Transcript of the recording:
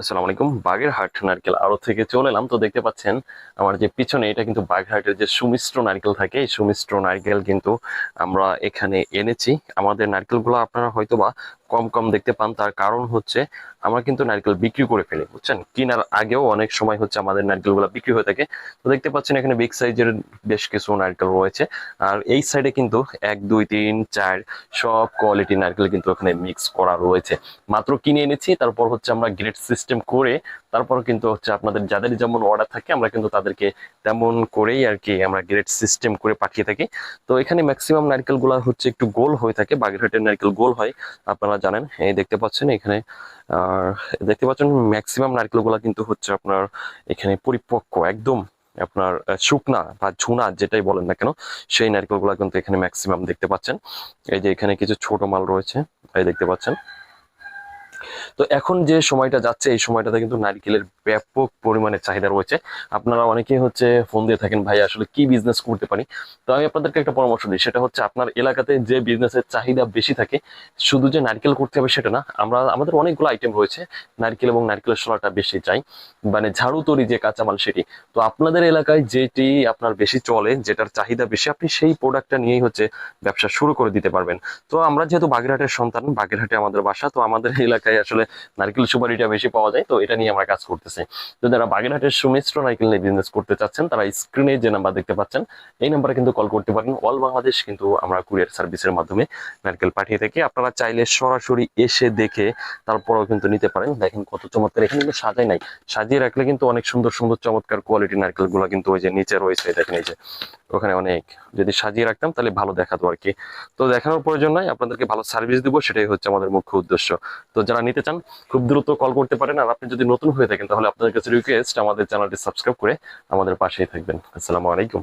আসসালামু আলাইকুম বাগেরহাট নারকেল আড়ত থেকে চলে এলাম। তো দেখতে পাচ্ছেন, আমার যে পিছনে এটা কিন্তু বাগেরহাটের যে সুমিশ্র নারকেল থাকে, এই সুমিশ্র নারকেল কিন্তু আমরা এখানে এনেছি। আমাদের নারকেলগুলো আপনারা হয়তোবা কম কম দেখতে পান, তার কারণ হচ্ছে আমরা কিন্তু নারকেল বিক্রি করে ফেলি, বুঝছেন? কেনার আগেও অনেক সময় হচ্ছে আমাদের নারকেলগুলো বিক্রি হয়ে থাকে। তো দেখতে পাচ্ছেন এখানে বিগ সাইজের বেশ কিছু নারকেল রয়েছে। আর এই সাইডে কিন্তু এক, দুই, তিন, চার সব কোয়ালিটি নারকেল কিন্তু এখানে মিক্স করা রয়েছে। মাত্র কিনে এনেছি, তারপর হচ্ছে আমরা গ্রেড সিস্টেম করে, তারপর কিন্তু হচ্ছে আপনাদের যাদের যেমন অর্ডার থাকে, আমরা কিন্তু তাদেরকে তেমন করেই আর কি আমরা গ্রেড সিস্টেম করে পাঠিয়ে থাকি। তো এখানে ম্যাক্সিমাম নারকেলগুলো হচ্ছে একটু গোল হয়ে থাকে, বাগেরহাটের নারকেল গোল হয়। আপনারা জানেন। এই দেখতে পাচ্ছেন এখানে, আর দেখতে পাচ্ছেন ম্যাক্সিমাম নারকেলগুলো কিন্তু হচ্ছে আপনার এখানে পরিপক্ক, একদম আপনার শুকনা বা ঝুনা যেটাই বলেন না কেন, সেই নারকেলগুলো কিন্তু এখানে ম্যাক্সিমাম দেখতে পাচ্ছেন। এই যে এখানে কিছু ছোট মাল রয়েছে, এই দেখতে পাচ্ছেন। তো এখন যে সময়টা যাচ্ছে, এই সময়টাতে কিন্তু নারকেলের ব্যাপক পরিমাণে চাহিদা রয়েছে। আপনারা অনেকেই হচ্ছে ফোন দিয়ে থাকেন, ভাই, আসলে কি বিজনেস করতে পারি? তো আমি আপনাদেরকে একটা পরামর্শ দিই, সেটা হচ্ছে আপনার এলাকাতে যে বিজনেসের চাহিদা বেশি থাকে, শুধু যে নারকেল করতে হবে সেটা না, আমরা, আমাদের অনেকগুলো আইটেম রয়েছে, নারকেল এবং নারকেলের সোলাটা বেশি চাই। মানে ঝাড়ু তৈরি যে কাঁচামাল সেটি, তো আপনাদের এলাকায় যেটি আপনার বেশি চলে, যেটার চাহিদা বেশি, আপনি সেই প্রোডাক্টটা নিয়েই হচ্ছে ব্যবসা শুরু করে দিতে পারবেন। তো আমরা যেহেতু বাগেরহাটের সন্তান, বাগেরহাটে আমাদের বাসা, তো আমাদের এলাকায় আসলে নারকেল সুপারিটা বেশি পাওয়া যায়, তো এটা নিয়ে আমরা কাজ করতেছি। তো যারা বাগেরহাটের সুমিশ্র নারকেল নিয়ে বিজনেস করতে চাচ্ছেন, তারা স্ক্রিনে যে নাম্বার দেখতে পাচ্ছেন, এই নাম্বারে কিন্তু কল করতে পারেন। অল বাংলাদেশ কিন্তু আমরা কুরিয়ার সার্ভিসের মাধ্যমে নারকেল পাঠিয়ে থাকি। আপনারা চাইলে সরাসরি এসে দেখে তারপরেও কিন্তু নিতে পারেন। দেখেন কত চমৎকার, এখানে কিন্তু সাজাই নাই। সাজিয়ে রাখলে কিন্তু অনেক সুন্দর সুন্দর, চমৎকার কোয়ালিটি নারকেলগুলো কিন্তু ওই যে নিচে রয়েছে, দেখেন এই যে। ওখানে অনেক, যদি সাজিয়ে রাখতাম তাহলে ভালো দেখাতো আর কি। তো দেখানোর প্রয়োজন নাই, আপনাদেরকে ভালো সার্ভিস দিব, সেটাই হচ্ছে আমাদের মুখ্য উদ্দেশ্য। তো যারা নিতে চান, খুব দ্রুত কল করতে পারেন। আর আপনি যদি নতুন হয়ে থাকেন, তাহলে আপনাদের কাছে রিকোয়েস্ট আমাদের চ্যানেলটি সাবস্ক্রাইব করে আমাদের পাশেই থাকবেন। আসসালামু আলাইকুম।